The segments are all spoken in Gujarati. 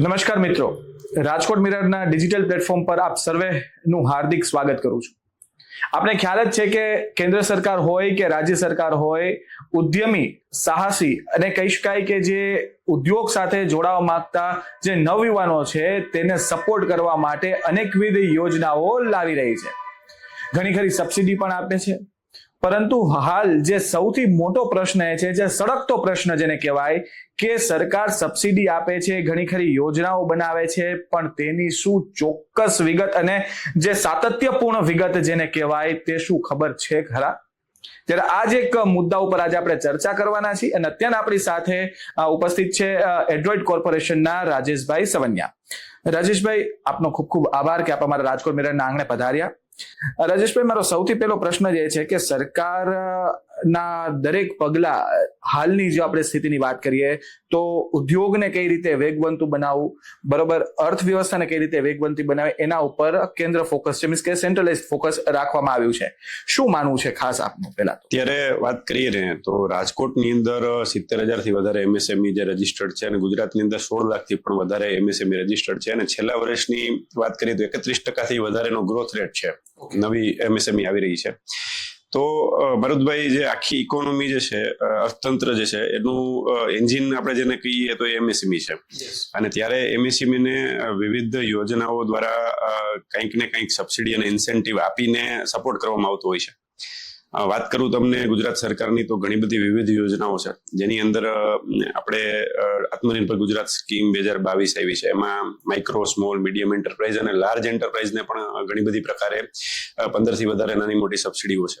નમસ્કાર મિત્રો. રાજકોટ મિરરના ડિજિટલ પ્લેટફોર્મ પર આપ સર્વેનું હાર્દિક સ્વાગત કરું છું. આપણે ખ્યાલ જ છે કે કેન્દ્ર સરકાર હોય કે રાજ્ય સરકાર હોય, ઉદ્યમી, સાહસી અને કહી શકાય કે જે ઉદ્યોગ સાથે જોડાવા માંગતા જે નવયુવાનો છે, તેને સપોર્ટ કરવા માટે અનેકવિધ યોજનાઓ લાવી રહી છે. ઘણી ખરી સબસિડી પણ આપે છે. પરંતુ હાલ જે સૌથી મોટો પ્રશ્ન એ છે, જે સળગતો પ્રશ્ન જેને કહેવાય, કે સરકાર સબસિડી આપે છે, ઘણી ખરી યોજનાઓ બનાવે છે, પણ તેની શું ચોક્કસ વિગત અને જે સાતત્યપૂર્ણ વિગત જેને કહેવાય તે શું ખબર છે ખરા? ત્યારે આજ એક મુદ્દા ઉપર આજે આપણે ચર્ચા કરવાના છીએ અને અત્યારે આપણી સાથે ઉપસ્થિત છે એડ્રોઇડ કોર્પોરેશનના રાજેશભાઈ સવન્યા. રાજેશભાઈ, આપનો ખૂબ ખૂબ આભાર કે આપ અમારા રાજકોટ મેળાના આંગણે પધાર્યા. રાજેશભાઈ મારો સૌથી પહેલો પ્રશ્ન જે છે કે સરકાર ના દરેક પગલા હાલની જો આપણે સ્થિતિની વાત કરીએ તો ઉદ્યોગને કઈ રીતે વેગવંતુ બનાવવું બરોબર અર્થવ્યવસ્થાને કઈ રીતે વેગવંતી બનાવે એના ઉપર કેન્દ્ર ફોકસ છે મીન્સ કે સેન્ટ્રલાઇઝ ફોકસ રાખવામાં આવ્યું છે. શું માનવું છે ખાસ આપનું પહેલા અત્યારે વાત કરીએ ને તો રાજકોટની અંદર સિત્તેર હજારથી વધારે એમએસએમઈ જે રજીસ્ટર્ડ છે અને ગુજરાતની અંદર સોળ લાખથી પણ વધારે એમએસએમઈ રજીસ્ટર્ડ છે અને છેલ્લા વર્ષની વાત કરીએ તો એકત્રીસ ટકાથી વધારેનો ગ્રોથ રેટ છે. નવી એમએસએમઈ આવી રહી છે. તો ભરતભાઈ જે આખી ઇકોનોમી જે છે અર્થતંત્ર જે છે એનું એન્જિન આપણે જેને કહીએ તો એમએસએમઈ છે. અને ત્યારે એમએસએમઈ ને વિવિધ યોજનાઓ દ્વારા કંઈક ને કંઈક સબસિડી અને ઇન્સેન્ટિવ આપીને સપોર્ટ કરવામાં આવતો હોય છે. વાત કરું તમને ગુજરાત સરકારની તો ઘણી બધી વિવિધ યોજનાઓ છે. જેની અંદર આપણે આત્મનિર્ભર ગુજરાત સ્કીમ બે હજાર બાવીસ આવી છે. એમાં માઇક્રો સ્મોલ મીડિયમ એન્ટરપ્રાઇઝ અને લાર્જ એન્ટરપ્રાઇઝને પણ ઘણી બધી પ્રકારે પંદરથી વધારે નાની મોટી સબસિડીઓ છે.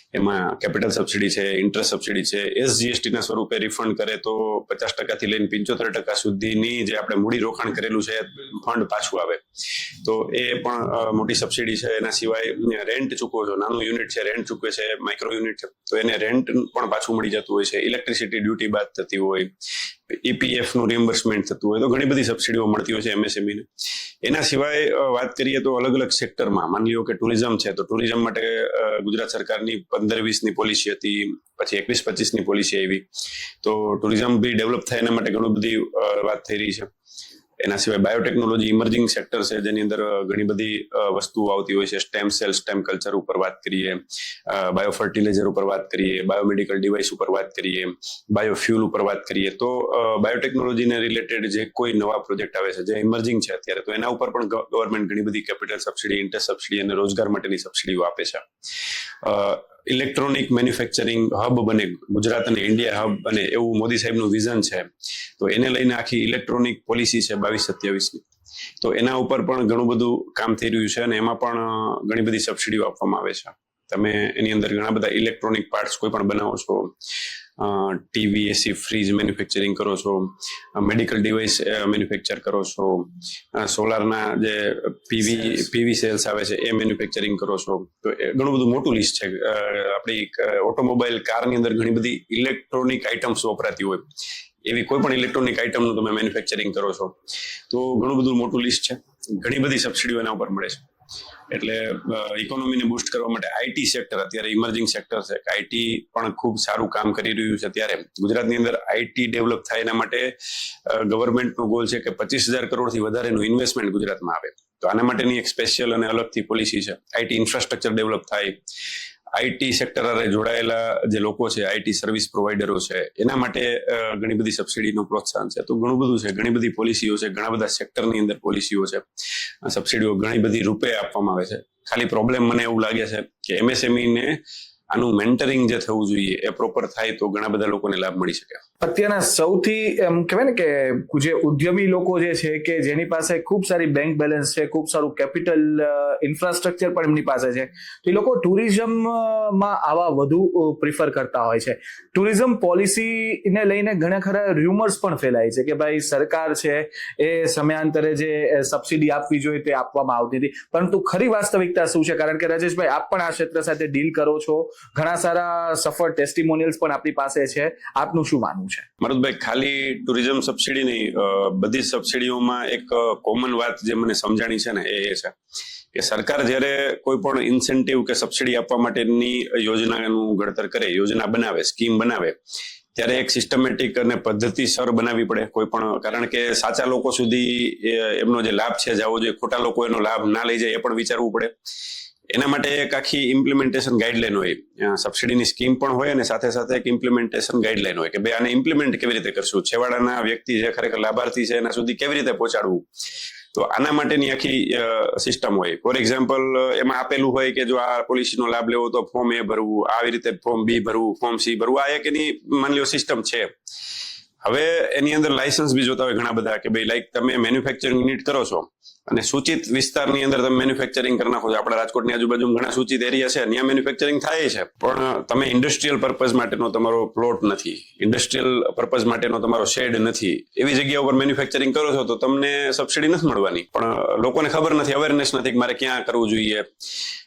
એમાં કેપિટલ સબસિડી છે ઇન્ટરેસ્ટ સબસિડી છે એસજીએસટી ના સ્વરૂપે રિફંડ કરે તો પચાસ ટકાથી લઈને પંચોતેર ટકા સુધીની જે આપણે મૂડી રોકાણ કરેલું છે ફંડ પાછું આવે. તો એ પણ મોટી સબસિડી છે. એના સિવાય રેન્ટ ચૂકવો છો. નાનું યુનિટ છે રેન્ટ ચૂકવે છે માઇક્રો યુનિટ છે. તો એને રેન્ટ પણ પાછું મળી જતું હોય છે. ઇલેક્ટ્રિસિટી ડ્યુટી બાદ થતી હોય ઈપીએફનું રિમ્બર્સમેન્ટ થતું હોય, તો ઘણી બધી સબસિડીઓ મળતી હોય છે એમએસએમઈ ને. એના સિવાય વાત કરીએ તો અલગ અલગ સેક્ટરમાં માની લો કે ટુરિઝમ છે, તો ટુરિઝમ માટે ગુજરાત સરકારની પંદર વીસની પોલિસી હતી, પછી એકવીસ પચીસની પોલિસી આવી. તો ટુરિઝમ બી ડેવલપ થાય એના માટે ઘણી બધી વાત થઈ રહી છે. એના સિવાય બાયોટેકનોલોજી ઇમર્જિંગ સેક્ટર છે, જેની અંદર ઘણી બધી વસ્તુઓ આવતી હોય છે. સ્ટેમ સેલ સ્ટેમ કલ્ચર ઉપર વાત કરીએ બાયો ફર્ટિલાઇઝર ઉપર વાત કરીએ બાયોમેડિકલ ડિવાઇસ ઉપર વાત કરીએ બાયોફ્યુલ ઉપર વાત કરીએ. તો બાયોટેકનોલોજીને રિલેટેડ જે કોઈ નવા પ્રોજેક્ટ આવે છે, જે ઇમર્જિંગ છે અત્યારે, તો એના ઉપર પણ ગવર્મેન્ટ ઘણી બધી કેપિટલ સબસિડી ઇન્ટરેસ્ટ સબસિડી અને રોજગાર માટેની સબસિડીઓ આપે છે. ઇલેક્ટ્રોનિક મેન્યુફેક્ચરિંગ હબ બને, ગુજરાત અને ઇન્ડિયા હબ બને એવું મોદી સાહેબનું વિઝન છે. તો એને લઈને આખી ઇલેક્ટ્રોનિક પોલિસી છે બાવીસ સત્યાવીસની. તો એના ઉપર પણ ઘણું બધું કામ થઈ રહ્યું છે અને એમાં પણ ઘણી બધી સબસિડીઓ આપવામાં આવે છે. તમે એની અંદર ઘણા બધા ઇલેક્ટ્રોનિક પાર્ટ્સ કોઈ પણ બનાવો છો ટીવી એસી ફ્રીજ મેન્યુફેક્ચરિંગ કરો છો મેડિકલ ડિવાઇસ મેન્યુફેક્ચર કરો છો સોલારના જે પીવી પીવી સેલ્સ આવે છે એ મેન્યુફેક્ચરિંગ કરો છો. તો એ ઘણું બધું મોટું લિસ્ટ છે. આપણી ઓટોમોબાઈલ કારની અંદર ઘણી બધી ઇલેક્ટ્રોનિક આઇટમ્સ વપરાતી હોય. એવી કોઈ પણ ઇલેક્ટ્રોનિક આઇટમનું તમે મેન્યુફેક્ચરિંગ કરો છો. તો ઘણું બધું મોટું લિસ્ટ છે. ઘણી બધી સબસિડીઓ એના ઉપર મળે છે. એટલે ઇકોનોમીને બૂસ્ટ કરવા માટે આઈટી સેક્ટર અત્યારે ઇમર્જિંગ સેક્ટર છે. આઈટી પણ ખૂબ સારું કામ કરી રહ્યું છે ત્યારે ગુજરાતની અંદર આઈટી ડેવલપ થાય એના માટે ગવર્મેન્ટનો ગોલ છે કે પચીસ હજાર કરોડથી વધારેનું ઇન્વેસ્ટમેન્ટ ગુજરાતમાં આવે. તો આના માટેની એક સ્પેશિયલ અને અલગથી પોલિસી છે. આઈટી ઇન્ફ્રાસ્ટ્રક્ચર ડેવલપ થાય. આઈટી સેક્ટર જોડાયેલા જે લોકો છે, આઈટી સર્વિસ પ્રોવાઈડરો છે, એના માટે ઘણી બધી સબસિડીનું પ્રોત્સાહન છે. તો ઘણું બધું છે. ઘણી બધી પોલિસીઓ છે. ઘણા બધા સેક્ટરની અંદર પોલિસીઓ છે. સબસિડીઓ ઘણી બધી રૂપે આપવામાં આવે છે. ખાલી પ્રોબ્લેમ મને એવું લાગે છે કે એમએસએમઈ ને આનું મેન્ટરિંગ જે થવું જોઈએ, એ પ્રોપર થાય તો ઘણા બધા લોકોને લાભ મળી શકે. અત્યારના સૌથી, એમ કહેવાય ને કે જે ઉદ્યમી લોકો જે છે કે જેની પાસે ખૂબ સારી બેંક બેલેન્સ છે, ખૂબ સારું કેપિટલ ઇન્ફ્રાસ્ટ્રક્ચર પણ એમની પાસે છે, તો એ લોકો ટુરિઝમમાં આવા વધુ પ્રિફર કરતા હોય છે. ટુરિઝમ પોલિસીને લઈને ઘણા ખરા રૂમર્સ પણ ફેલાય છે કે ભાઈ સરકાર છે એ સમયાંતરે જે સબસિડી આપવી જોઈએ તે આપવામાં આવતી હતી. પરંતુ ખરી વાસ્તવિકતા શું છે? કારણ કે રાજેશભાઈ, આપ પણ આ ક્ષેત્ર સાથે ડીલ કરો છો. ઘણા સારા સફળ ટેસ્ટિમોનિયલ્સ પણ આપણી પાસે છે. આપનું શું માનવું છે. મરદભાઈ ખાલી ટુરિઝમ સબસિડી નહીં બધી સબસિડીઓમાં એક કોમન વાત જે મને સમજાણી છે ને, એ એ છે. કે સરકાર જ્યારે કોઈ પણ ઇન્સેન્ટિવ કે સબસિડી આપવા માટેની યોજનાનું ઘડતર કરે, યોજના બનાવે સ્કીમ બનાવે, ત્યારે એક સિસ્ટમેટિક અને પદ્ધતિસર બનાવવી પડે કોઈ પણ. કારણ કે સાચા લોકો સુધી એમનો જે લાભ છે જવો જોઈએ, ખોટા લોકો એનો લાભ ના લઈ જાય એ પણ વિચારવું પડે. એના માટે એક આખી ઇમ્પ્લિમેન્ટેશન ગાઈડલાઈન હોય. સબસિડીની સ્કીમ પણ હોય અને સાથે સાથે એક ઇમ્પ્લિમેન્ટેશન ગાઈડલાઈન હોય કે ભાઈ આને ઇમ્પ્લિમેન્ટ કેવી રીતે કરશું? છેવાડાના વ્યક્તિ જે ખરેખર લાભાર્થી છે એના સુધી કેવી રીતે પહોંચાડવું? તો આના માટેની આખી સિસ્ટમ હોય. ફોર એક્ઝામ્પલ એમાં આપેલું હોય કે જો આ પોલિસીનો લાભ લેવો તો ફોર્મ એ ભરવું, આવી રીતે ફોર્મ બી ભરવું ફોર્મ સી ભરવું. આ એક એની માની લો સિસ્ટમ છે. હવે એની અંદર લાયસન્સ બી જોતા હોય ઘણા બધા કે ભાઈ લાઈક તમે મેન્યુફેક્ચરિંગ યુનિટ કરો છો અને સૂચિત વિસ્તારની અંદર તમે મેન્યુફેક્ચરિંગ કરી નાખો છો. આપણા રાજકોટની આજુબાજુ ઘણા સૂચિત એરિયા છે ત્યાં મેન્યુફેક્ચરિંગ થાય છે. પણ તમે ઇન્ડસ્ટ્રીયલ પર્પઝ માટેનો તમારો પ્લોટ નથી. ઇન્ડસ્ટ્રીયલ પર્પઝ માટેનો તમારો શેડ નથી. એવી જગ્યા ઉપર મેન્યુફેક્ચરિંગ કરો છો તો તમને સબસિડી નથી મળવાની. પણ લોકોને ખબર નથી અવેરનેસ નથી કે મારે ક્યાં કરવું જોઈએ.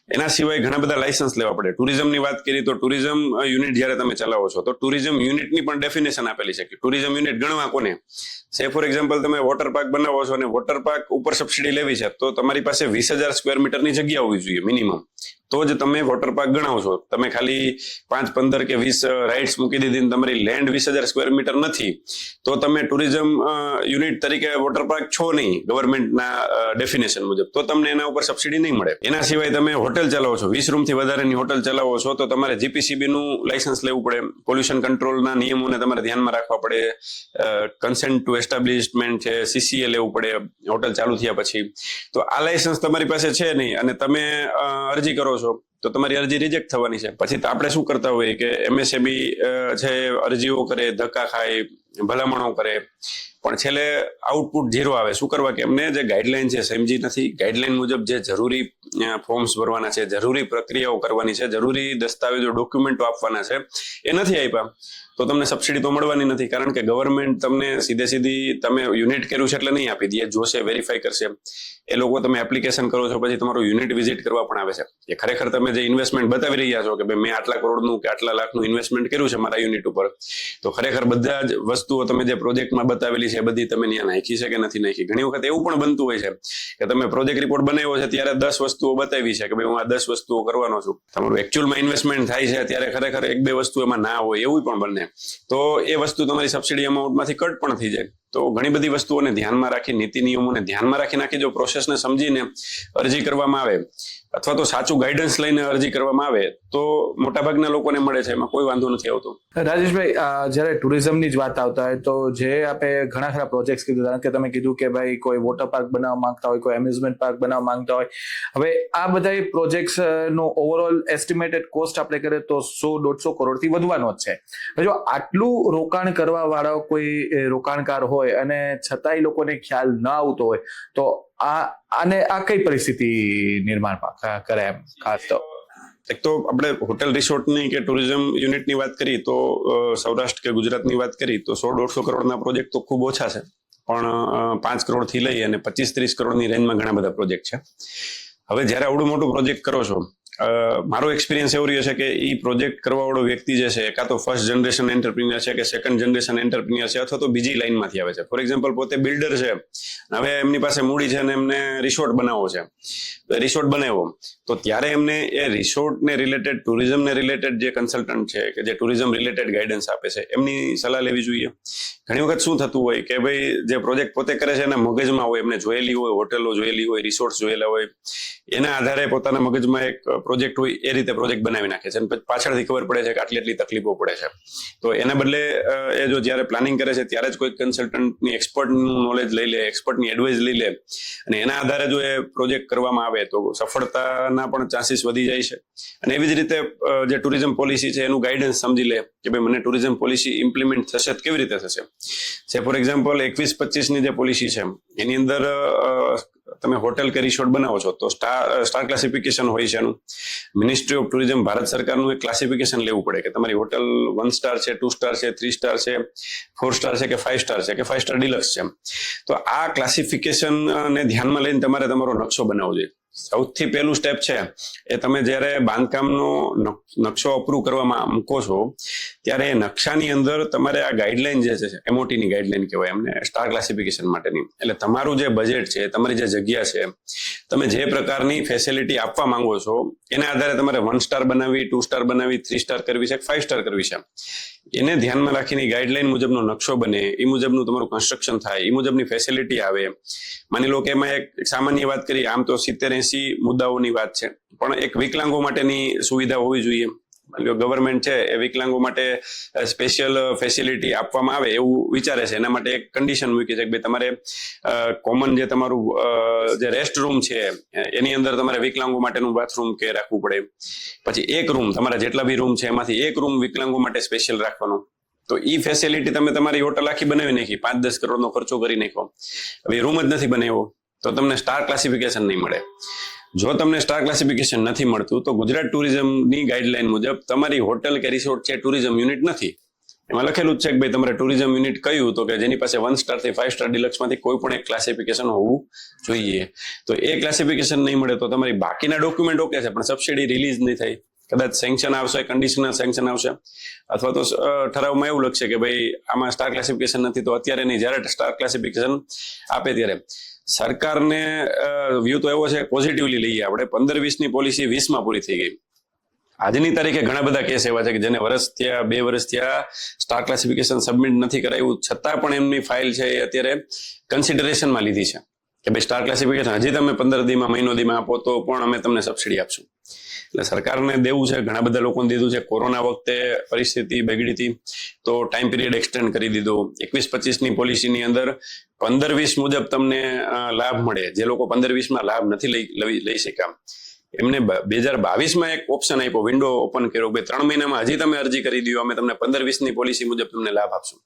એના સિવાય ઘણા બધા લાયસન્સ લેવા પડે. ટુરિઝમની વાત કરીએ તો ટુરિઝમ યુનિટ જ્યારે તમે ચલાવો છો, તો ટુરિઝમ યુનિટની પણ ડેફિનેશન આપેલી છે કે ટુરિઝમ યુનિટ ગણવા કોને? સે ફોર એક્ઝામ્પલ તમે વોટર પાર્ક બનાવો છો અને વોટર પાર્ક ઉપર સબસિડી લેવી છે, તો તમારી પાસે વીસ હજાર સ્ક્વેર મીટરની જગ્યા હોવી જોઈએ મિનિમમ તો જ તમે વોટર પાર્ક ગણાવો તમે ખાલી પાંચ, પંદર કે વીસ રાઇડ્સ મૂકી દીધી તમારી લેન્ડ વીસ હજાર સ્ક્વેર મીટર નથી. તો તમે ટુરિઝમ યુનિટ તરીકે વોટર પાર્ક છો નહીં ગવર્મેન્ટના ડેફિનેશન મુજબ. તો તમને એના ઉપર સબસિડી નહીં મળે. એના સિવાય તમે હોટેલ ચલાવો છો. વીસ રૂમથી વધારેની હોટેલ ચલાવો છો તો તમારે જીપીસીબી નું લાયસન્સ લેવું પડે. પોલ્યુશન કંટ્રોલના નિયમોને તમારે ધ્યાનમાં રાખવા પડે. કન્સેન્ટ ટુ એસ્ટાબ્લિશમેન્ટ છે સીસીએ લેવું પડે હોટેલ ચાલુ થયા પછી. તો આ લાયસન્સ તમારી પાસે છે નહીં. અને તમે અરજી કરો છો તો તમારી અરજી રિજેક્ટ થવાની છે. પછી તો આપણે શું કરતા હોઈએ કે એમએસએબી છે, અરજીઓ કરે, ધક્કા ખાય, ભલામણો કરે. પણ છેલ્લે આઉટપુટ ઝીરો આવે. શું કરવા કે એમને જે ગાઈડલાઈન છે, સમજી નથી. ગાઈડલાઈન મુજબ જે જરૂરી ફોર્મ્સ ભરવાના છે, જરૂરી પ્રક્રિયાઓ કરવાની છે, જરૂરી દસ્તાવેજો ડોક્યુમેન્ટો આપવાના છે, એ નથી આપ્યા. તો તમને સબસિડી તો મળવાની નથી. કારણ કે ગવર્મેન્ટ તમને સીધે સીધી તમે યુનિટ કર્યું છે એટલે નહીં આપી દે. જોશે વેરીફાઈ કરશે. એ લોકો તમે એપ્લિકેશન કરો છો, પછી તમારું યુનિટ વિઝિટ કરવા પણ આવે છે. કે ખરેખર તમે જે ઇન્વેસ્ટમેન્ટ બતાવી રહ્યા છો કે ભાઈ મેં આટલા કરોડનું કે આટલા લાખનું ઇન્વેસ્ટમેન્ટ કર્યું છે મારા યુનિટ ઉપર, તો ખરેખર બધા જ વસ્તુઓ તમે જે પ્રોજેક્ટમાં બતાવેલી છે બધી તમે ત્યાં નાખી છે કે નથી નાખી? ઘણી વખત એવું પણ બનતું હોય છે કે તમે પ્રોજેક્ટ રિપોર્ટ બનાવ્યો છે, ત્યારે દસ વસ્તુઓ બતાવી છે કે ભાઈ હું આ દસ વસ્તુઓ કરવાનો છું. તમારું એકચ્યુઅલમાં ઇન્વેસ્ટમેન્ટ થાય છે, ત્યારે ખરેખર એક બે વસ્તુ એમાં ના હોય, એવું પણ બને. તો એ વસ્તુ તમારી સબસિડી અમાઉન્ટમાંથી કટ પણ થઈ જાય. તો ઘણી બધી વસ્તુઓને ધ્યાનમાં રાખી, નીતિ નિયમોને ધ્યાનમાં રાખી નાખી, જો પ્રોસેસને સમજીને અરજી કરવામાં આવે અથવા તો સાચું ગાઈડન્સ લઈને અરજી કરવામાં આવે, તો મોટાભાગના લોકોને મળે છે, એમાં કોઈ વાંધો નથી આવતો. રાજેશભાઈ જ્યારે ટુરિઝમની જ વાત આવતા હોય, તો જે આપણે ઘણા ખરા પ્રોજેક્ટ કીધું, કારણ કે તમે કીધું કે ભાઈ કોઈ વોટર પાર્ક બનાવવા માંગતા હોય, કોઈ એમ્યુઝમેન્ટ પાર્ક બનાવવા માંગતા હોય. હવે આ બધા પ્રોજેક્ટ્સ નો ઓવરઓલ એસ્ટિમેટેડ કોસ્ટ આપણે કરીએ તો સો, દોઢસો કરોડથી વધવાનો જ છે. જો આટલું રોકાણ કરવા વાળો કોઈ રોકાણકાર હોય અને છતાંય લોકોને ખ્યાલ ન આવતો હોય, તો આ, આને આ કઈ પરિસ્થિતિ નિર્માણ પા- કરે એમ? ખાસ તો. એક તો આપણે હોટેલ રિસોર્ટની કે ટુરિઝમ યુનિટની વાત કરી, તો સૌરાષ્ટ્ર કે ગુજરાતની વાત કરી, તો સો દોઢસો કરોડના પ્રોજેક્ટ તો ખૂબ ઓછા છે. પણ પાંચ કરોડથી લઈ અને પચીસ ત્રીસ કરોડની રેન્જમાં ઘણા બધા પ્રોજેક્ટ છે. હવે જ્યારે આવડું મોટું પ્રોજેક્ટ કરો છો મારો એક્સપિરિયન્સ એવું રહ્યો છે કે એ પ્રોજેક્ટ કરવાવાળો વ્યક્તિ જે છે, કાં તો ફર્સ્ટ જનરેશન એન્ટરપ્રિન્યર છે કે સેકન્ડ જનરેશન એન્ટરપ્રિન્યર છે અથવા તો બીજી લાઈનમાંથી આવે છે. ફોર એક્ઝામ્પલ પોતે બિલ્ડર છે, હવે એમની પાસે મૂડી છે અને એમને રિસોર્ટ બનાવવો છે. રિસોર્ટ બનાવ્યો. તો ત્યારે એમને એ રિસોર્ટને રિલેટેડ ટુરિઝમને રિલેટેડ જે કન્સલ્ટન્ટ છે કે જે ટુરિઝમ રિલેટેડ ગાઈડન્સ આપે છે, એમની સલાહ લેવી જોઈએ. ઘણી વખત શું થતું હોય કે ભાઈ, જે પ્રોજેક્ટ પોતે કરે છે એના મગજમાં હોય, એમને જોયેલી હોય, હોટેલો જોયેલી હોય રિસોર્ટ જોયેલા હોય, એના આધારે પોતાના મગજમાં એક પ્રોજેક્ટ હોય એ રીતે પ્રોજેક્ટ બનાવી નાખે છે. પાછળથી ખબર પડે છે કે આટલી આટલી તકલીફો પડે છે. તો એના બદલે એ જો જ્યારે પ્લાનિંગ કરે છે, ત્યારે જ કોઈ કન્સલ્ટન્ટની એક્સપર્ટનું નોલેજ લઈ લે એક્સપર્ટની એડવાઇસ લઈ લે. અને એના આધારે જો એ પ્રોજેક્ટ કરવામાં આવે તો સફળતાના પણ ચાન્સીસ વધી જાય છે. અને એવી જ રીતે જે ટુરિઝમ પોલિસી છે, એનું ગાઈડન્સ સમજી લે કે ભાઈ મને ટુરિઝમ પોલિસી ઇમ્પ્લિમેન્ટ થશે કેવી રીતે થશે. છે ફોર એક્ઝામ્પલ એકવીસ પચીસની જે પોલિસી છે, એની અંદર તમે હોટેલ કે રિસોર્ટ બનાવો છો, તો સ્ટાર સ્ટાર ક્લાસિફિકેશન હોય છે એનું. મિનિસ્ટ્રી ઓફ ટુરિઝમ ભારત સરકારનું એક ક્લાસિફિકેશન લેવું પડે કે તમારી હોટેલ વન સ્ટાર છે ટુ સ્ટાર છે થ્રી સ્ટાર છે ફોર સ્ટાર છે કે ફાઈવ સ્ટાર છે, કે ફાઈવ સ્ટાર ડિલક્સ છે તો આ ક્લાસિફિકેશન ને ધ્યાનમાં લઈને તમારે તમારો નકશો બનાવવો જોઈએ. સૌથી પહેલું સ્ટેપ છે એ તમે જ્યારે બાંધકામનો નકશો અપ્રૂવ કરવામાં મૂકો છો, ત્યારે એ નકશાની અંદર તમારે આ ગાઈડલાઈન જે છે એમઓટીની ગાઈડલાઈન કહેવાય, એમને સ્ટાર ક્લાસિફિકેશન માટેની. એટલે તમારું જે બજેટ છે, તમારી જે જગ્યા છે, તમે જે પ્રકારની ફેસિલિટી આપવા માંગો છો, એના આધારે તમારે વન સ્ટાર બનાવવી ટુ સ્ટાર બનાવવી થ્રી સ્ટાર કરવી છે ફાઈવ સ્ટાર કરવી છે. એને ધ્યાનમાં રાખીને ગાઈડલાઈન મુજબનો નકશો બને, એ મુજબનું તમારું કન્સ્ટ્રક્શન થાય, એ મુજબની ફેસિલિટી આવે. માની લો કે એમાં એક સામાન્ય વાત કરીએ, આમ તો સિત્તેર એસી મુદ્દાઓની વાત છે. પણ એક વિકલાંગો માટેની સુવિધા હોવી જોઈએ. ગવર્મેન્ટ છે, એ વિકલાંગો માટે સ્પેશિયલ ફેસિલિટી આપવામાં આવે એવું વિચારે છે. એના માટે એક કન્ડિશન મૂકી છે કે ભાઈ તમારે કોમન જે તમારું જે રેસ્ટ રૂમ છે એની અંદર તમારે વિકલાંગો માટેનું બાથરૂમ કે રાખવું પડે. પછી એક રૂમ તમારા જેટલા બી રૂમ છે, એમાંથી એક રૂમ વિકલાંગો માટે સ્પેશિયલ રાખવાનો. તો ઈ ફેસિલિટી તમે તમારી હોટલ આખી બનાવી નાખી પાંચ દસ કરોડનો ખર્ચો કરી નાખો હવે રૂમ જ નથી બનાવ્યો, તો તમને સ્ટાર ક્લાસિફિકેશન નહીં મળે. જો તમને સ્ટાર ક્લાસિફિકેશન નથી મળતું, તો ગુજરાત ટુરિઝમની ગાઈડલાઈન મુજબ તમારી હોટેલ કે રિસોર્ટ છે ટુરિઝમ યુનિટ નથી. એમાં લખેલું જ છે કે ભાઈ તમારે ટુરિઝમ યુનિટ કયું? તો કે જેની પાસે વન સ્ટારથી ફાઈવ સ્ટાર ડિલક્સમાંથી કોઈ પણ એક ક્લાસિફિકેશન હોવું જોઈએ. તો એ ક્લાસિફિકેશન નહીં મળે તો તમારી બાકીના ડોક્યુમેન્ટ ઓકે છે, પણ સબસિડી રિલીઝ નહીં થાય કદાચ સેન્કશન આવશે કન્ડિશનલ સેન્કશન આવશે. અથવા તો ઠરાવમાં એવું લખશે કે ભાઈ આમાં સ્ટાર ક્લાસિફિકેશન નથી, તો અત્યારે નહીં. જ્યારે સ્ટાર ક્લાસિફિકેશન આપે ત્યારે. સરકારને વ્યૂ તો એવો છે પોઝિટિવલી લઈએ આપણે. પંદર વીસની પોલિસી વીસમાં પૂરી થઈ ગઈ. આજની તારીખે ઘણા બધા કેસ એવા છે કે જેને વર્ષ થયા, બે વર્ષ થયા સ્ટાર ક્લાસિફિકેશન સબમિટ નથી કરાયું. છતાં પણ એમની ફાઇલ છે એ અત્યારે કન્સિડરેશનમાં લીધી છે. કે ભાઈ સ્ટાર ક્લાસિફિકેશન હજી તમે પંદર દીમાં, મહિનો દીમાં આપો તો પણ અમે તમને સબસિડી આપશું. એટલે સરકારને દેવું છે, ઘણા બધા લોકોને દીધું છે. કોરોના વખતે પરિસ્થિતિ બગડી હતી તો ટાઈમ પીરિયડ એક્સટેન્ડ કરી દીધો. એકવીસ પચીસની પોલિસીની અંદર પંદર વીસ મુજબ તમને લાભ મળે. જે લોકો પંદર વીસમાં લાભ નથી લઈ લઈ શક્યા. એમને બે હજાર બાવીસમાં એક ઓપ્શન આપ્યો વિન્ડો ઓપન કર્યો કે ત્રણ મહિનામાં હજી તમે અરજી કરી દો, અમે તમને પંદર વીસની પોલિસી મુજબ તમને લાભ આપશું.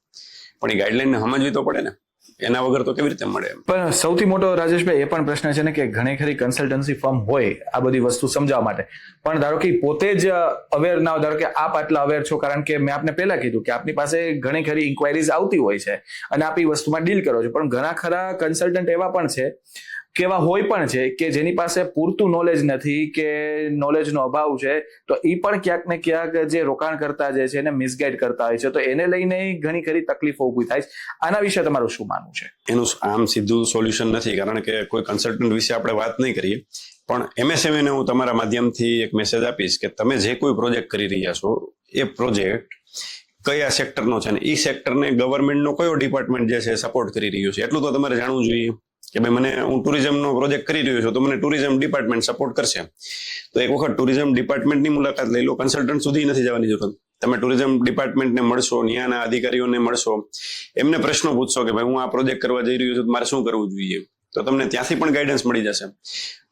પણ એ ગાઈડલાઈનને સમજવી તો પડે ને. એના વગર તો કેવી રીતે મળે પણ સૌથી મોટો રાજેશભાઈ, એ પણ પ્રશ્ન છે ને કે ઘણી ખરી કન્સલ્ટન્સી ફર્મ હોય આ બધી વસ્તુ સમજાવવા માટે. પણ ધારો કે પોતે જ અવેર ના ધારો કે આપ આટલા અવેર છો, કારણ કે મેં આપને પહેલા કીધું કે આપની પાસે ઘણી ખરી ઇન્ક્વાયરીઝ આવતી હોય છે અને આપ એ વસ્તુમાં ડીલ કરો છો. પણ ઘણા ખરા કન્સલ્ટન્ટ એવા પણ છે કે એવા હોય પણ છે કે જેની પાસે પૂરતું નોલેજ નથી કે નોલેજનો અભાવ છે, તો એ પણ ક્યાંક ને ક્યાંક જે રોકાણ કરતા જે છે એને મિસગાઈડ કરતા હોય છે, તો એને લઈને ઘણી ખરી તકલીફો ઊભી થાય છે. આના વિશે તમારું શું માનવું છે? એનું આમ સીધું સોલ્યુશન નથી, કારણ કે કોઈ કન્સલ્ટન્ટ વિશે આપણે વાત નહીં કરીએ. પણ એમએસએમએને હું તમારા માધ્યમથી એક મેસેજ આપીશ કે તમે જે કોઈ પ્રોજેક્ટ કરી રહ્યા છો, એ પ્રોજેક્ટ કયા સેક્ટરનો છે ને એ સેક્ટરને ગવર્મેન્ટનો કયો ડિપાર્ટમેન્ટ જે છે સપોર્ટ કરી રહ્યું છે? એટલું તો તમારે જાણવું જોઈએ. કે ભાઈ મને, હું ટુરિઝમનો પ્રોજેક્ટ કરી રહ્યો છું, તો મને ટુરિઝમ ડિપાર્ટમેન્ટ સપોર્ટ કરશે. તો એક વખત ટુરિઝમ ડિપાર્ટમેન્ટની મુલાકાત લઈ લો કન્સલ્ટન્ટ સુધી નથી જવાની જરૂર. તમે ટુરિઝમ ડિપાર્ટમેન્ટને મળશો ત્યાંના અધિકારીઓને મળશો, એમને પ્રશ્નો પૂછશો કે ભાઈ, હું આ પ્રોજેક્ટ કરવા જઈ રહ્યો છું મારે શું કરવું જોઈએ? તો તમને ત્યાંથી પણ ગાઈડન્સ મળી જશે.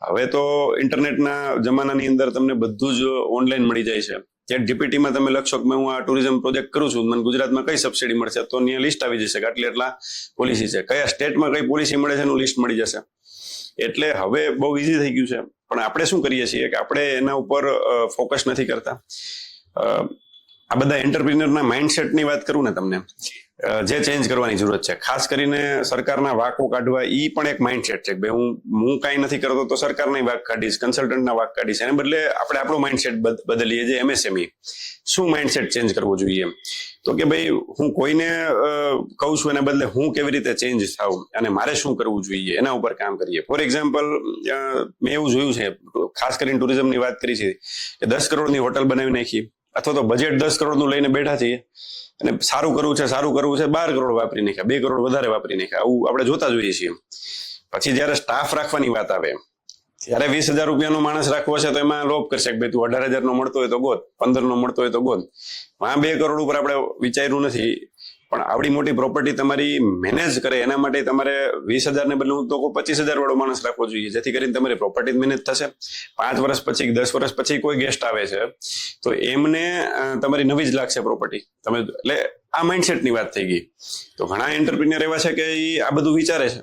હવે તો ઇન્ટરનેટના જમાનાની અંદર તમને બધું જ ઓનલાઈન મળી જાય છે. ચેટ જીપીટીમાં તમે લખશો કે હું આ ટુરિઝમ પ્રોજેક્ટ કરું છું, મને ગુજરાતમાં કઈ સબસિડી મળશે? તો ત્યાં લિસ્ટ આવી જશે આટલી એટલા પોલિસી છે. કયા સ્ટેટમાં કઈ પોલિસી મળે છે એનું લિસ્ટ મળી જશે. એટલે હવે બહુ ઇઝી થઈ ગયું છે. પણ આપણે શું કરીએ છીએ કે આપણે એના ઉપર ફોકસ નથી કરતા. આ બધા એન્ટરપ્રિનરના માઇન્ડસેટની વાત કરું ને તમને. જે ચેન્જ કરવાની જરૂરત છે. ખાસ કરીને સરકારના વાકો કાઢવા એ પણ એક માઇન્ડસેટ છે કે હું હું કાંઈ નથી કરતો તો સરકારના વાક કાઢીશ કન્સલ્ટન્ટના વાક કાઢીશ. એને બદલે આપણે આપણો માઇન્ડસેટ બદલીએ જે એમએસએમઈ શું માઇન્ડસેટ ચેન્જ કરવો જોઈએ તો કે ભાઈ હું કોઈને કહું છું એના બદલે હું કેવી રીતે ચેન્જ થાઉં અને મારે શું કરવું જોઈએ એના ઉપર કામ કરીએ. ફોર એક્ઝામ્પલ મેં એવું જોયું છે, ખાસ કરીને ટુરિઝમની વાત કરી છે કે દસ કરોડની હોટલ બનાવી નાખી. અથવા તો બજેટ દસ કરોડનું લઈને બેઠા છીએ અને સારું કરવું છે, સારું કરવું છે, બાર કરોડ વાપરી નાખ્યા, બે કરોડ વધારે વાપરી નાખ્યા. આવું આપણે જોતા જોઈએ છીએ પછી જ્યારે સ્ટાફ રાખવાની વાત આવે, ત્યારે વીસ હજાર રૂપિયાનો માણસ રાખવો છે તો એમાં લોપ કરશે કે ભાઈ તું અઢાર હજાર નો મળતો હોય તો ગોત પંદર નો મળતો હોય તો ગોત. આ બે કરોડ ઉપર આપણે વિચાર્યું નથી. પણ આવડી મોટી પ્રોપર્ટી તમારી મેનેજ કરે, એના માટે તમારે વીસ હજાર ને બદલે તો પચીસ હજાર વાળો માણસ રાખવો જોઈએ, જેથી કરીને તમારી પ્રોપર્ટી મેનેજ થશે. પાંચ વર્ષ પછી દસ વર્ષ પછી કોઈ ગેસ્ટ આવે છે, તો એમને તમારી નવી જ લાગશે પ્રોપર્ટી તમે, એટલે આ માઇન્ડસેટની વાત થઈ ગઈ. તો ઘણા એન્ટરપ્રિન્યર એવા છે કે એ આ બધું વિચારે છે.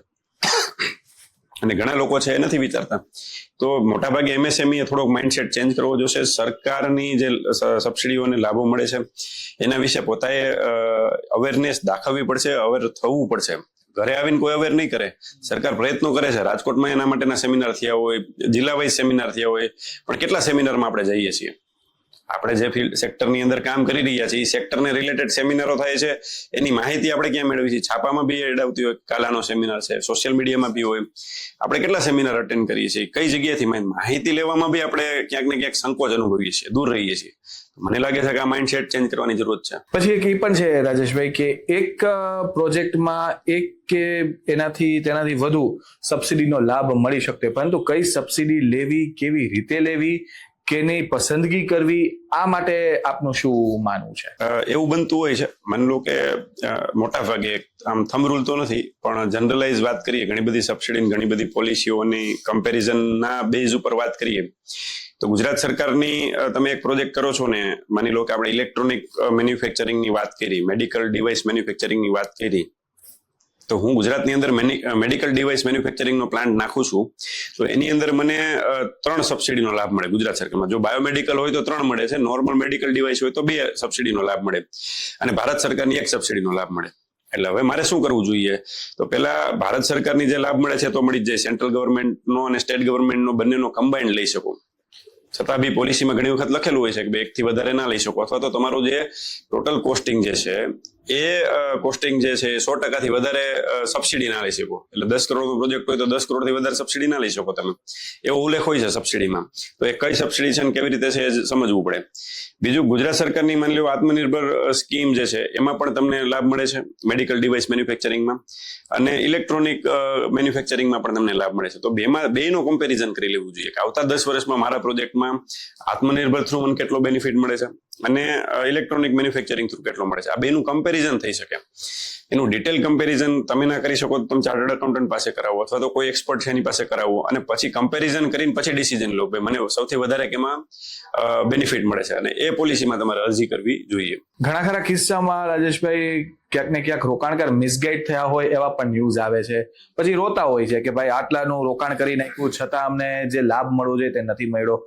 અને ઘણા લોકો છે એ નથી વિચારતા. તો મોટાભાગે એમએસએમઈ એ થોડોક માઇન્ડસેટ ચેન્જ કરવો જોશે. સરકારની જે સબસિડીઓ અને લાભો મળે છે, એના વિશે પોતાએ અવેરનેસ દાખવવી પડશે અવેર થવું પડશે. ઘરે આવીને કોઈ અવેર નહીં કરે. સરકાર પ્રયત્નો કરે છે. રાજકોટમાં એના માટેના સેમિનાર થયા હોય જિલ્લા વાઇઝ સેમિનાર થયા હોય, પણ કેટલા સેમિનારમાં આપણે જઈએ છીએ? આપણે જે ફિલ્ડ સેક્ટરની અંદર કામ કરી રહ્યા છીએ એ સેક્ટરને રિલેટેડ સેમિનારો થાય છે. એની માહિતી આપણે ક્યાં મેળવી છીએ? છાપામાં બી એડ આવતી હોય, કાલાનો સેમિનાર છે સોશિયલ મીડિયામાં બી હોય. આપણે કેટલા સેમિનાર અટેન્ડ કરીએ છીએ? કઈ જગ્યાએથી માહિતી- લેવામાં બી આપણે ક્યાંક ને ક્યાંક સંકોચ અનુભવીએ છીએ, દૂર રહીએ છીએ. મને લાગે છે કે આ માઇન્ડસેટ ચેન્જ કરવાની જરૂર છે. પછી એક એ પણ છે, રાજેશભાઈ, કે એક પ્રોજેક્ટમાં એક કે એનાથી, તેનાથી વધુ સબસિડીનો લાભ મળી શકતો. પરંતુ કઈ સબસિડી લેવી, કેવી રીતે લેવી કેની પસંદગી કરવી, આ માટે આપનું શું માનવું છે? એવું બનતું હોય છે. માની લો કે મોટા ભાગે આમ થમ રૂલ તો નથી, પણ જનરલાઇઝ વાત કરીએ, ઘણી બધી સબસિડી ઘણી બધી પોલિસીઓની કમ્પેરિઝનના બેઝ ઉપર વાત કરીએ, તો ગુજરાત સરકારની તમે એક પ્રોજેક્ટ કરો છો ને, માની લો કે આપણે ઇલેક્ટ્રોનિક મેન્યુફેક્ચરિંગની વાત કરી મેડિકલ ડિવાઇસ મેન્યુફેક્ચરિંગની વાત કરી તો હું ગુજરાતની અંદર મેડિકલ ડિવાઇસ મેન્યુફેક્ચરિંગનો પ્લાન્ટ નાખું છું. તો એની અંદર મને ત્રણ સબસિડીનો લાભ મળે ગુજરાત સરકારમાં. જો બાયોમેડિકલ હોય તો ત્રણ મળે છે નોર્મલ મેડિકલ ડિવાઇસ હોય તો બે સબસિડીનો લાભ મળે. અને ભારત સરકારની એક સબસિડીનો લાભ મળે. એટલે હવે મારે શું કરવું જોઈએ? તો પેલા ભારત સરકારની જે લાભ મળે છે તો મળી જ જાય સેન્ટ્રલ ગવર્મેન્ટનો અને સ્ટેટ ગવર્મેન્ટનો બંનેનો કમ્બાઇન્ડ લઈ શકું. છતાં બી પોલિસીમાં ઘણી વખત લખેલું હોય છે કે બે એકથી વધારે ના લઈ શકો. અથવા તો તમારું જે ટોટલ કોસ્ટિંગ જે છે એ કોસ્ટિંગ જે છે સો ટકાથી વધારે સબસિડી ના લઈ શકો. એટલે દસ કરોડનો પ્રોજેક્ટ હોય તો દસ કરોડથી વધારે સબસિડી ના લઈ શકો તમે. એવો ઉલ્લેખ હોય છે સબસિડીમાં તો એ કઈ સબસિડી છે ને કેવી રીતે છે એ સમજવું પડે. બીજું, ગુજરાત સરકારની માની લો આત્મનિર્ભર સ્કીમ જે છે, એમાં પણ તમને લાભ મળે છે મેડિકલ ડિવાઇસ મેન્યુફેક્ચરિંગમાં અને ઇલેક્ટ્રોનિક મેન્યુફેક્ચરિંગમાં પણ તમને લાભ મળે છે. તો બેમાં બેનો કમ્પેરિઝન કરી લેવું જોઈએ કે આવતા દસ વર્ષમાં મારા પ્રોજેક્ટમાં આત્મનિર્ભર થ્રુ મને કેટલો બેનિફિટ મળે છે? અને ઇલેક્ટ્રોનિક મેન્યુફેક્ચરિંગ થ્રુ કેટલો મળે છે? આ બેનું કમ્પેરિઝન થઈ શકે. એનું ડિટેલ કમ્પેરિઝન તમે ના કરી શકો તો તમે ચાર્ટર્ડ એકાઉન્ટન્ટ પાસે કરાવો અથવા તો કોઈ એક્સપર્ટ છે એની પાસે કરાવો અને પછી કમ્પેરિઝન કરીને પછી ડિસિઝન લો. ભાઈ, મને સૌથી વધારે કેમાં બેનિફિટ મળે છે. અને એ પોલિસીમાં તમારે અરજી કરવી જોઈએ. ઘણા ખરા કિસ્સામાં રાજેશભાઈ ક્યાંક ને ક્યાંક રોકાણકાર મિસગાઈડ થયા હોય એવા પણ ન્યૂઝ આવે છે. પછી રોતા હોય છે કે ભાઈ આટલાનું રોકાણ કરી નાખ્યું, છતાં અમને જે લાભ મળવો જોઈએ તે નથી મળ્યો.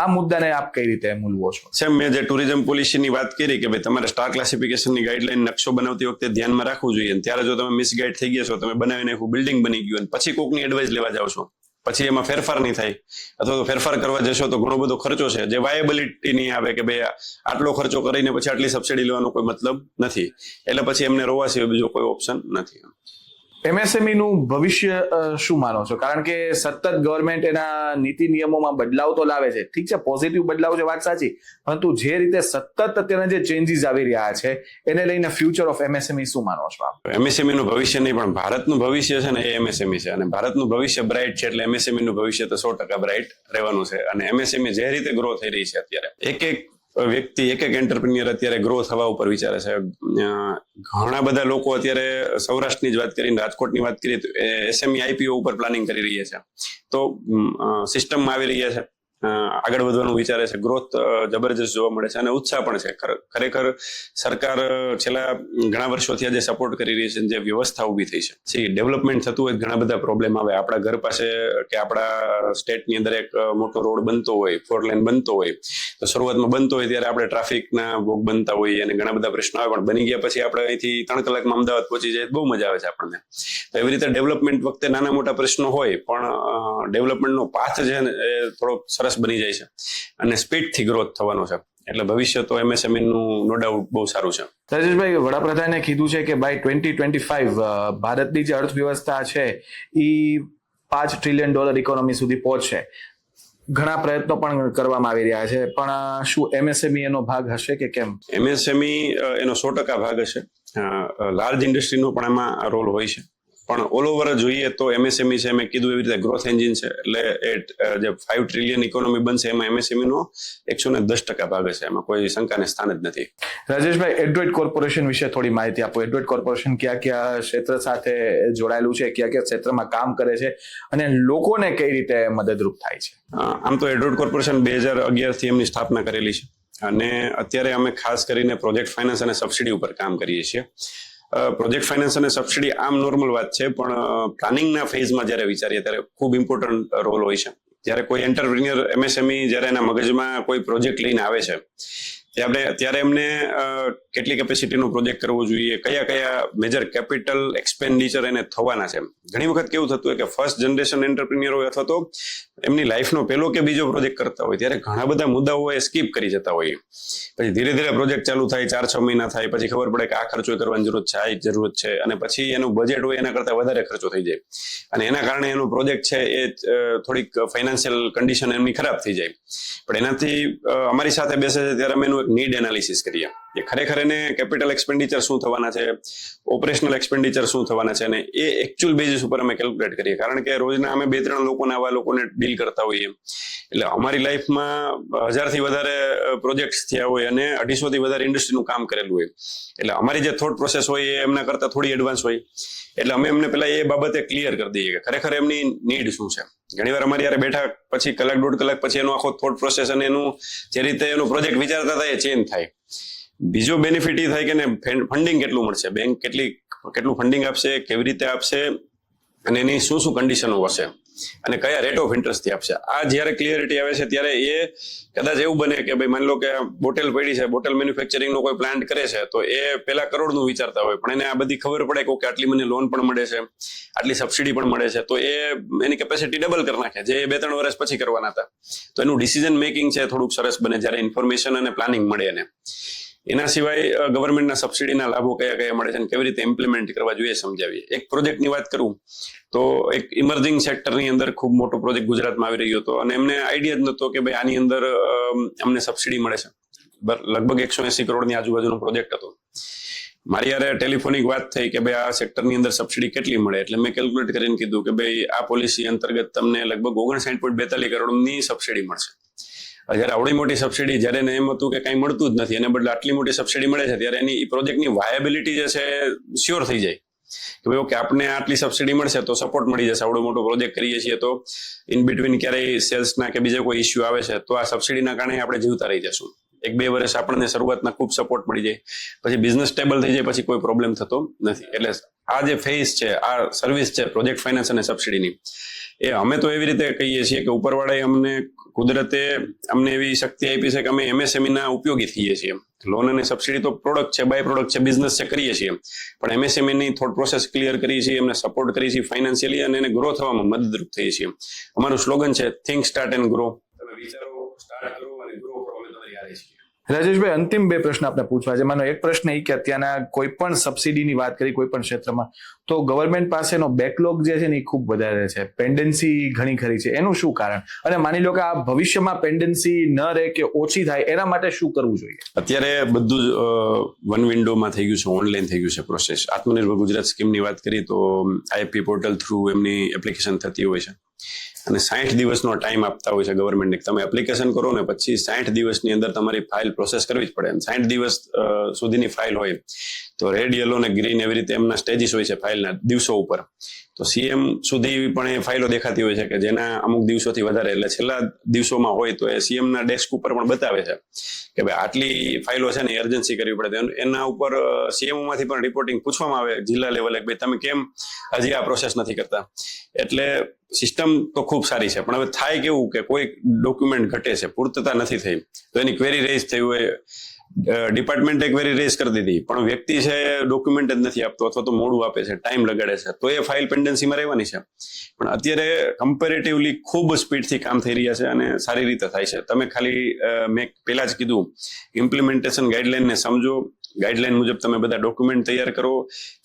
આ મુદ્દાને આપ કઈ રીતે મૂલવો છો? સેમ મેં જે ટુરિઝમ પોલિસીની વાત કરી કે ભાઈ તમારે સ્ટાર ક્લાસિફિકેશનની ગાઈડલાઈન નકશો બનાવતી વખતે ધ્યાનમાં રાખવું જોઈએ. ત્યારે જો તમે મિસગાઈડ થઈ ગયા છો, તમે બનાવી નાખ્યું બિલ્ડિંગ બની ગયું પછી કોકની એડવાઇસ લેવા જાઓ છો? પછી એમાં ફેરફાર નહીં થાય. અથવા તો ફેરફાર કરવા જશો તો ઘણો બધો ખર્ચો છે. જે વાયેબિલિટી નહીં આવે કે ભાઈ આટલો ખર્ચો કરીને પછી આટલી સબસિડી લેવાનો કોઈ મતલબ નથી. એટલે પછી એમને રોવા સિવાય બીજો કોઈ ઓપ્શન નથી. એમએસએમઈ નું ભવિષ્ય શું માનો છો? કારણ કે સતત ગવર્મેન્ટ એના નીતિ નિયમોમાં બદલાવ તો લાવે છે. ઠીક છે પોઝિટિવ બદલાવ છે વાત સાચી. પરંતુ જે રીતે સતત અત્યારના જે ચેન્જીસ આવી રહ્યા છે, એને લઈને ફ્યુચર ઓફ એમએસએમઈ શું માનો છો આપ? એમએસએમઈ નું ભવિષ્ય નહીં, પણ ભારતનું ભવિષ્ય છે ને એ એમએસએમઈ છે. અને ભારતનું ભવિષ્ય બ્રાઇટ છે એટલે એમએસએમઈ નું ભવિષ્ય તો સો ટકા બ્રાઇટ રહેવાનું છે. અને એમએસએમઈ જે રીતે ગ્રો થઈ રહી છે અત્યારે, એક એક વ્યક્તિ એક એક એન્ટરપ્રિન્યોર અત્યારે ગ્રો થવા ઉપર વિચારે છે. ઘણા બધા લોકો અત્યારે સૌરાષ્ટ્રની જ વાત કરીને રાજકોટની વાત કરીએ તો એસએમઈ આઈપીઓ ઉપર પ્લાનિંગ કરી રહ્યા છે. તો સિસ્ટમમાં આવી રહ્યા છે. આગળ વધવાનું વિચારે છે. ગ્રોથ જબરજસ્ત જોવા મળે છે અને ઉત્સાહ પણ છે. ખર- ખરેખર સરકાર છેલ્લા ઘણા વર્ષોથી આજે સપોર્ટ કરી રહી છે જે વ્યવસ્થા ઊભી થઈ છે. ડેવલપમેન્ટ થતું હોય ઘણા બધા પ્રોબ્લેમ આવે. આપણા ઘર પાસે કે આપણા સ્ટેટની અંદર એક મોટો રોડ બનતો હોય ફોર લેન બનતો હોય, તો શરૂઆતમાં બનતો હોય ત્યારે આપણે ટ્રાફિકના ભોગ બનતા હોઈએ અને ઘણા બધા પ્રશ્નો આવે. પણ બની ગયા પછી આપણે અહીંથી ત્રણ કલાકમાં અમદાવાદ પહોંચી જાય બહુ મજા આવે છે આપણને. તો એવી રીતે ડેવલપમેન્ટ વખતે નાના મોટા પ્રશ્નો હોય પણ ડેવલપમેન્ટનો પાથ છે ને એ થોડોક સરસ બની જાય છે. અને સ્પીડથી ગ્રોથ થવાનો છે. એટલે ભવિષ્ય તો એમએસએમઈ નું નો ડાઉટ બહુ સારું છે. રાજેશભાઈ વડાપ્રધાને કીધું છે કે બાય ટ્વેન્ટી ટ્વેન્ટી ફાઈવ ભારતની જે અર્થવ્યવસ્થા છે એ પાંચ ટ્રિલિયન ડોલર ઇકોનોમી સુધી પહોંચશે. ઘણા પ્રયત્નો પણ કરવામાં આવી રહ્યા છે પણ શું એમએસએમઈ એનો ભાગ હશે કે કેમ? એમએસએમઈ એનો સો ટકા ભાગ હશે. લાર્જ ઇન્ડસ્ટ્રીનો પણ એમાં રોલ હોય છે. પણ ઓલ ઓવર જોઈએ તો એમએસએમઈ છે મેં કીધું એવી રીતે ગ્રોથ એન્જિન છે એટલે એ જે ફાઈવ ટ્રિલિયન ઇકોનોમી બનશે એમાં એમએસએમઈ નો એકસો ને દસ ટકા ભાગ છે એમાં કોઈ શંકાને સ્થાન જ નથી. રાજેશભાઈ એડ્રોઇડ કોર્પોરેશન વિશે થોડી માહિતી આપો. એડ્રોઇડ કોર્પોરેશન કયા કયા ક્ષેત્ર સાથે જોડાયેલું છે કયા કયા ક્ષેત્રમાં કામ કરે છે અને લોકોને કઈ રીતે મદદરૂપ થાય છે? આમ તો એડ્રોઇડ કોર્પોરેશન બે હજાર અગિયારથી એમની સ્થાપના કરેલી છે. અને અત્યારે અમે ખાસ કરીને પ્રોજેક્ટ ફાઇનાન્સ અને સબસિડી ઉપર કામ કરીએ છીએ. પ્રોજેક્ટ ફાઇનાન્સ અને સબસિડી આમ નોર્મલ વાત છે, પણ પ્લાનિંગના ફેઝમાં જ્યારે વિચારીએ ત્યારે ખૂબ ઇમ્પોર્ટન્ટ રોલ હોય છે. જ્યારે કોઈ એન્ટરપ્રિન્યોર એમએસએમઈ જ્યારે એના મગજમાં કોઈ પ્રોજેક્ટ લઈને આવે છે ત્યારે ત્યારે એમને કેટલી કેપેસિટીનો પ્રોજેક્ટ કરવો જોઈએ, કયા કયા મેજર કેપિટલ એક્સપેન્ડિચર એને થવાના છે ઘણી વખત કેવું થતું હોય કે ફર્સ્ટ જનરેશન એન્ટરપ્રિન્યોર હોય અથવા તો એમની લાઈફનો પહેલો કે બીજો પ્રોજેક્ટ કરતા હોય, ત્યારે ઘણા બધા મુદ્દાઓ એ સ્કીપ કરી જતા હોય પછી ધીરે ધીરે પ્રોજેક્ટ ચાલુ થાય, ચાર, છ મહિના થાય, પછી ખબર પડે કે આ ખર્ચો કરવાની જરૂર છે, આ જરૂરત છે, અને પછી એનું બજેટ હોય એના કરતા વધારે ખર્ચો થઈ જાય. અને એના કારણે એનો પ્રોજેક્ટ છે એ થોડીક ફાઇનાન્શિયલ કન્ડિશન એમની ખરાબ થઈ જાય. પણ એનાથી અમારી સાથે બેસે છે ત્યારે અમે એનું નીડ એનાલિસિસ કરીએ કે ખરેખર એને કેપિટલ એક્સપેન્ડિચર શું થવાના છે ઓપરેશનલ એક્સપેન્ડિચર શું થવાના છે અને એ એકચ્યુઅલ બેઝિસ ઉપર અમે કેલ્ક્યુલેટ કરીએ. કારણ કે રોજના અમે બે ત્રણ લોકોને આવા લોકોને ડીલ કરતા હોઈએ. એટલે અમારી લાઈફમાં હજારથી વધારે પ્રોજેક્ટ્સ થયા હોય અને અઢીસોથી વધારે ઇન્ડસ્ટ્રીનું કામ કરેલું હોય. એટલે અમારી જે થોટ પ્રોસેસ હોય એ એમના કરતાં થોડી એડવાન્સ હોય. એટલે અમે એમને પહેલાં એ બાબતે ક્લિયર કરી દઈએ કે ખરેખર એમની નીડ શું છે. ઘણીવાર અમારી યારે બેઠા પછી કલાક, દોઢ કલાક પછી એનો આખો થોટ પ્રોસેસ અને એનું જે રીતે એનું પ્રોજેક્ટ વિચારતા હતા એ ચેન્જ થાય. બીજો બેનિફિટ એ થાય કે ને ફંડિંગ કેટલું મળશે? બેંક કેટલી, કેટલું ફંડિંગ આપશે? કેવી રીતે આપશે? અને એની શું શું કન્ડિશનો હશે? અને કયા રેટ ઓફ ઇન્ટરેસ્ટથી આપશે? આ જ્યારે ક્લિયરિટી આવે છે, ત્યારે એ કદાચ એવું બને કે ભાઈ માની લો કે બોટલ પડી છે, બોટલ મેન્યુફેક્ચરિંગ નો કોઈ પ્લાન્ટ કરે છે, તો એ પેલા કરોડનું વિચારતા હોય, પણ એને આ બધી ખબર પડે કે આટલી મને લોન પણ મળે છે, આટલી સબસિડી પણ મળે છે, તો એ એની કેપેસિટી ડબલ કરી નાખે, જે બે ત્રણ વર્ષ પછી કરવાના હતા. તો એનું ડિસિઝન મેકિંગ છે, થોડુંક સરસ બને, જ્યારે ઇન્ફોર્મેશન અને પ્લાનિંગ મળે એને. એના સિવાય ગવર્મેન્ટના સબસિડીના લાભો કયા કયા મળે છે અને કેવી રીતે ઇમ્પ્લિમેન્ટ કરવા જોઈએ સમજાવીએ. એક પ્રોજેક્ટની વાત કરું, તો એક ઇમર્જિંગ સેક્ટરની અંદર ખૂબ મોટો પ્રોજેક્ટ ગુજરાતમાં આવી રહ્યો હતો અને એમને આઈડિયા જ નહોતો કે ભાઈ આની અંદર અમને સબસિડી મળે છે. લગભગ એકસો એસી કરોડની આજુબાજુનો પ્રોજેક્ટ હતો. મારી યારે ટેલિફોનિક વાત થઈ કે ભાઈ આ સેક્ટરની અંદર સબસિડી કેટલી મળે, એટલે મેં કેલ્ક્યુલેટ કરીને કીધું કે ભાઈ આ પોલિસી અંતર્ગત તમને લગભગ ઓગણસાઠ પોઈન્ટ બેતાલીસ કરોડની સબસિડી મળશે. જ્યારે આવડી મોટી સબસિડી જ્યારે એને એમ હતું કે કંઈ મળતું જ નથી, એને બદલે આટલી મોટી સબસિડી મળે છે, ત્યારે એની પ્રોજેક્ટની વાયબિલિટી જે છે શ્યોર થઈ જાય. કે ભાઈ, ઓકે આપણે આટલી સબસિડી મળશે તો સપોર્ટ મળી જશે, આવડો મોટો પ્રોજેક્ટ કરીએ છીએ તો ઇન બિટવીન ક્યારેય સેલ્સના કે બીજા કોઈ ઇસ્યુ આવે છે, તો આ સબસિડીના કારણે આપણે જીવતા રહી જશું. એક બે વર્ષ આપણને શરૂઆતના ખૂબ સપોર્ટ મળી જાય, પછી બિઝનેસ સ્ટેબલ થઈ જાય, પછી કોઈ પ્રોબ્લેમ થતો નથી. એટલે આ જે ફેઝ છે, આ સર્વિસ છે પ્રોજેક્ટ ફાઇનાન્સ અને સબસિડીની એ અમે તો એવી રીતે કહીએ છીએ કે ઉપરવાળાએ અમને કુદરતે અમને એવી શક્તિ આપી છે કે અમે એમએસએમઈ ના ઉપયોગી થઈએ છીએ. લોન અને સબસિડી તો પ્રોડક્ટ છે બાય પ્રોડક્ટ છે બિઝનેસ છે, કરીએ છીએ. પણ એમએસએમઈ ની થોટ પ્રોસેસ ક્લિયર કરીએ છીએ, એમને સપોર્ટ કરીએ છીએ ફાઇનાન્શિયલી અને એને ગ્રો થવામાં મદદરૂપ થઈએ છીએ. અમારું સ્લોગન છે થિંક સ્ટાર્ટ એન્ડ ગ્રો તમે વિચારો સ્ટાર્ટ કરો અને ગ્રો કરો અમે તમારી હારે છીએ રાજેશભાઈ, અંતિમ બે પ્રશ્ન આપણે પૂછવા છે. માનો એક પ્રશ્ન એ કે અત્યારના કોઈ પણ સબસિડીની વાત કરી, કોઈ પણ ક્ષેત્રમાં, તો ગવર્મેન્ટ પાસેનો બેકલોગ જે છે ને એ ખૂબ વધારે છે. પેન્ડન્સી ઘણી ખરી છે. એનું શું કારણ? અને માની લો કે આ ભવિષ્યમાં પેન્ડન્સી ન રહે કે ઓછી થાય, એના માટે શું કરવું જોઈએ? અત્યારે બધું જ વન વિન્ડોમાં થઈ ગયું છે ઓનલાઈન થઈ ગયું છે પ્રોસેસ આત્મનિર્ભર ગુજરાત સ્કીમની વાત કરીએ તો આઈપી પોર્ટલ થ્રુ એમની એપ્લિકેશન થતી હોય છે. અને સાઠ દિવસનો ટાઈમ આપતા હોય છે ગવર્મેન્ટને તમે એપ્લિકેશન કરો ને પછી સાઠ દિવસની અંદર તમારી ફાઇલ પ્રોસેસ કરવી જ પડે. સાઠ દિવસ સુધીની ફાઇલ હોય તો રેડ યલો ને ગ્રીન એવી રીતે એમના સ્ટેજીસ હોય છે ફાઇલના દિવસો ઉપર. તો સીએમ સુધી પણ એ ફાઇલો દેખાતી હોય છે કે જેના અમુક દિવસોથી વધારે, એટલે છેલ્લા દિવસોમાં હોય તો એ સીએમ ના ડેસ્ક ઉપર પણ બતાવે છે કે ભાઈ આટલી ફાઇલો છે ને એમરજન્સી કરવી પડે. એના ઉપર સીએમઓમાંથી પણ રિપોર્ટિંગ પૂછવામાં આવે જિલ્લા લેવલે કે ભાઈ તમે કેમ હજી આ પ્રોસેસ નથી કરતા? એટલે સિસ્ટમ તો ખૂબ સારી છે, પણ હવે થાય કેવું કે કોઈ ડોક્યુમેન્ટ ઘટે છે, પૂર્તતા નથી થઈ. તો એની ક્વેરી રેઝ થઈ હોય ડિપાર્ટમેન્ટે ક્વેરી રેઝ કરી દીધી. પણ વ્યક્તિ છે ડોક્યુમેન્ટ જ નથી આપતો અથવા તો મોડું આપે છે ટાઈમ લગાડે છે. તો એ ફાઇલ પેન્ડન્સીમાં રહેવાની છે. પણ અત્યારે કમ્પેરેટિવલી ખૂબ સ્પીડથી કામ થઈ રહ્યા છે અને સારી રીતે થાય છે. તમે ખાલી મેં પહેલા જ કીધું ઇમ્પ્લિમેન્ટેશન ગાઈડલાઇનને સમજો. ગાઈડલાઈન મુજબ તમે બધા ડોક્યુમેન્ટ તૈયાર કરો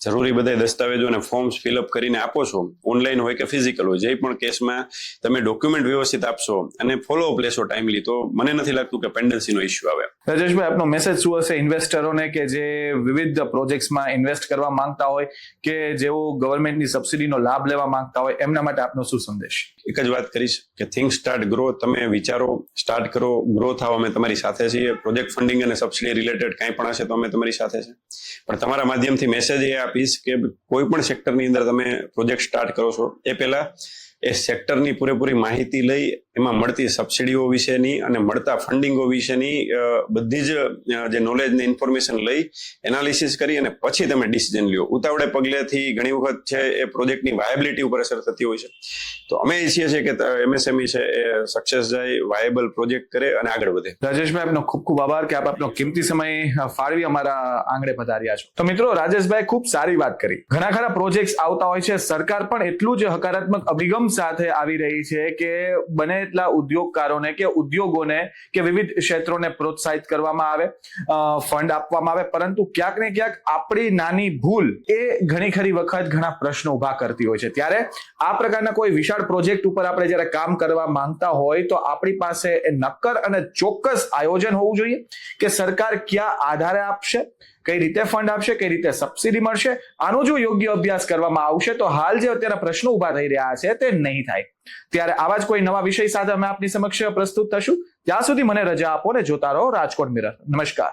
જરૂરી બધા દસ્તાવેજો અને ફોર્મ્સ ફિલઅપ કરીને આપો છો. ઓનલાઈન હોય કે ફિઝિકલ હોય જે પણ કેસમાં તમે ડોક્યુમેન્ટ વ્યવસ્થિત આપશો અને ફોલો અપ લેશો ટાઈમલી તો મને નથી લાગતું કે પેન્ડન્સીનો ઇસ્યુ આવે. રાજેશભાઈ આપનો મેસેજ શું હશે ઇન્વેસ્ટરોને કે જે વિવિધ પ્રોજેક્ટ્સમાં ઇન્વેસ્ટ કરવા માંગતા હોય કે જેઓ ગવર્મેન્ટની સબસિડીનો લાભ લેવા માંગતા હોય એમના માટે આપનો શું સંદેશ? એક જ વાત કરીશ કે થિંક સ્ટાર્ટ ગ્રો તમે વિચારો સ્ટાર્ટ કરો ગ્રો થાવ અમે તમારી સાથે છીએ. પ્રોજેક્ટ ફંડિંગ અને સબસિડી રિલેટેડ કંઈ પણ હશે તો અમે તમારી સાથે છે. પણ તમારા માધ્યમથી મેસેજ એ આપીશ કે કોઈ પણ સેક્ટરની અંદર તમે પ્રોજેક્ટ સ્ટાર્ટ કરો છો. એ પહેલા એ સેક્ટરની પૂરેપૂરી માહિતી લઈ એમાં મળતી સબસિડીઓ વિશેની અને મળતા ફંડિંગો વિશેની બધી જ જે નોલેજ ને ઇન્ફોર્મેશન લઈ એનાલિસિસ કરી અને પછી તમે ડિસિઝન લ્યો. ઉતાવળે પગલેથી ઘણી વખત છે એ પ્રોજેક્ટની વાયબિલિટી ઉપર અસર થતી હોય છે. તો અમે ઈચ્છીએ છીએ કે એમએસએમઈ છે એ સક્સેસ જાય વાયેબલ પ્રોજેક્ટ કરે અને આગળ વધે. રાજેશભાઈ આપનો ખૂબ ખૂબ આભાર કે આપ આપનો કિંમતી સમય ફાળવી અમારા આંગણે પધાર્યા છો. તો મિત્રો રાજેશભાઈ ખૂબ સારી વાત કરી. ઘણા ખરા પ્રોજેક્ટ્સ આવતા હોય છે. સરકાર પણ એટલું જ હકારાત્મક અભિગમ સાથે આવી રહી છે કે બને એટલા ઉદ્યોગકારોને કે ઉદ્યોગોને કે વિવિધ ક્ષેત્રોને પ્રોત્સાહિત કરવામાં આવે ફંડ આપવામાં આવે, પરંતુ ક્યાંક ને ક્યાંક આપણી નાની ભૂલ એ ઘણી ખરી વખત ઘણા પ્રશ્નો ઊભા કરતી હોય છે. ત્યારે આ પ્રકારના કોઈ વિશાળ પ્રોજેક્ટ ઉપર આપણે જ્યારે કામ કરવા માંગતા હોય તો આપણી પાસે એ નક્કર અને ચોક્કસ આયોજન હોવું જોઈએ કે સરકાર ક્યાં આધારે આપશે? કઈ રીતે ફંડ આપશે, કઈ રીતે સબસિડી મળશે, આનો જો યોગ્ય અભ્યાસ કરવામાં આવશે, તો હાલ જે અત્યારે પ્રશ્નો ઊભા થઈ રહ્યા છે તે નહીં થાય. ત્યારે આવા જ કોઈ નવા વિષય સાથે અમે આપની સમક્ષ પ્રસ્તુત થશું. ત્યાં સુધી મને રજા આપો ને જોતા રહો રાજકોટ મિરર નમસ્કાર.